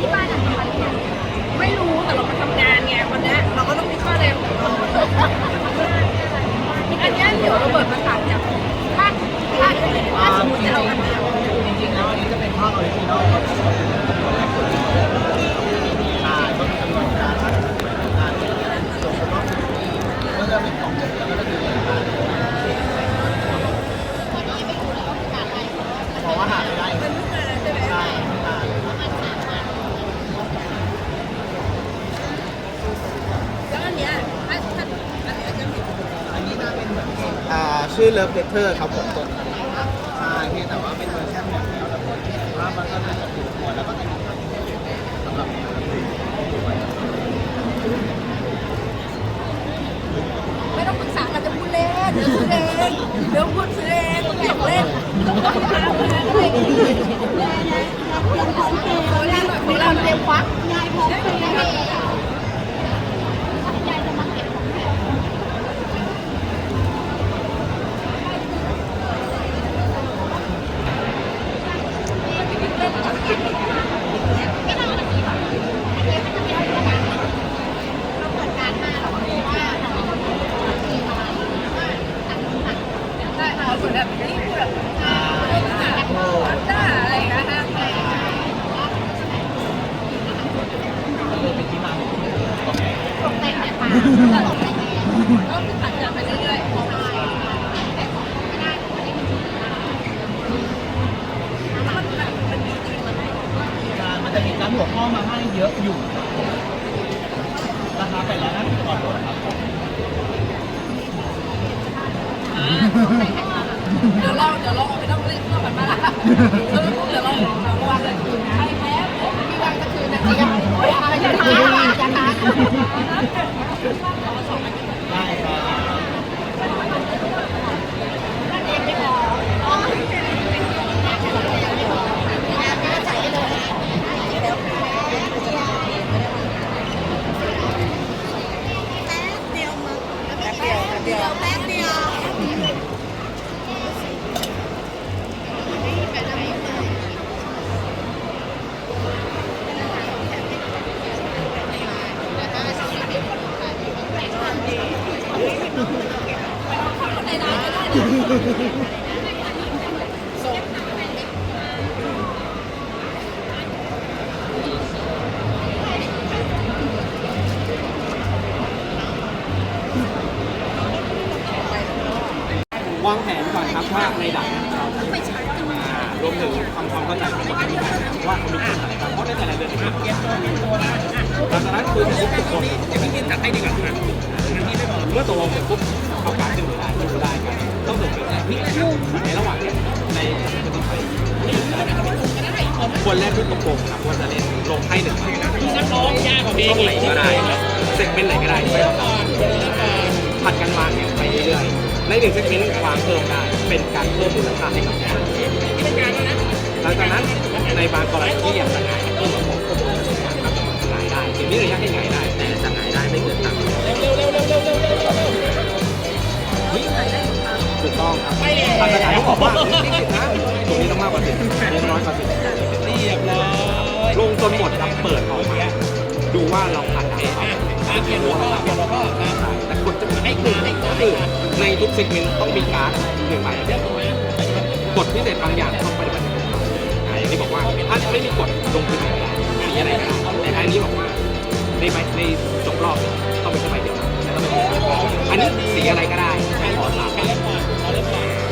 ที่บ้านอะทำอะไรไม่รู้แต่เรามาทำงานไงวันนี้เราก็ต้องมีค่าแรงของเราอันเนี้ยเดี๋ยวเราเปิดภาษาจากภาคภาคอื่นสมมติเราจริงๆแล้วอันนี้จะเป็นภาพออริจินอล ชื่อ Love Letter ครับผมตัวนี้ใช่พียงแต่ว่าเป็นเวอร์ชันแบบแล้วแต่คนว่ามันก็น่าจะถูกหัวแล้วก็แต่งตัวสำหรับไม่ต้องปรึกษากันจะพูดเล่นเดี๋ยวพูดเองเดี๋ยวพูดซื้อ มันจะมีการหัวข้อมาให้เยอะอยู่ราคาไปแล้วนะก่อนรถครับผมเดี๋ยวเราเดี๋ยวเราออกไปนอกเล่นนอกกันมาละเออเดี๋ยวเราเราวางกันคืนใครแพ้มีวางกันคืนนะเจี๊ยบโอ้ยอะไรจะท้าจ วางแผนก่อนครับว่าในด่านเราอ่ารวมถึงทำความเข้าใจกับคนที่ด่าว่าเขามีกฎอะไรบ้างเพราะในแต่ละเดือนมีเก็บหลังจากนั้นคือทุกทุกคนจะมีจัดให้ดีกว่า มื่อตกลงเสร็จปุ๊บเอาการดึงได้ดูได้กันต้องส่งเสริมนี่ในระหว่างเนี้ยในจะต้องไปควรแรกด้วยตกลงครับว่าจะเล่นลงให้หนึ่งใบนะนักร้องยากกว่าเพลงไหนก็ได้เซกเมนต์ไหนก็ได้ไม่ต้องผัดกันวางเนี่ยไปเรื่อยๆในหนึ่งเซกเมนต์วางเพิ่มได้เป็นการเพิ่มมูลค่าให้กับงานหลังจากนั้นในบางกรณีที่อยากจะงานเพิ่มระบบก็สามารถจะงานได้เดี๋ยวนี้ระยะให้งานได้แต่จะงานได้ ถูกต้องครับอาจจะขายต้องบอกว่านี่สิบนะตรงนี้ต้องมากกว่าสิบนี่น้อยกว่าสิบเรียบร้อยลงจนหมดครับเปิดออกมาดูว่าเราผ่านได้ไหมตามเขียนหัวข้อเขียนหัวข้อนะแต่คนจะมีให้กลุ่มก็คือในทุกเซกเมนต์ต้องมีการ์ดหนึ่งใบกฎพิเศษบางอย่างต้องปฏิบัติอ่าอย่างที่บอกว่าถ้าไม่มีกฎลงทุนไม่ได้สีอะไรก็ได้แต่อันนี้บอกว่าในใบในจบรอบต้องเป็นแค่ใอันนี้สีอะไรก็ได้ใช้ขอสามแค่เล็กก่อนเล็กก่อน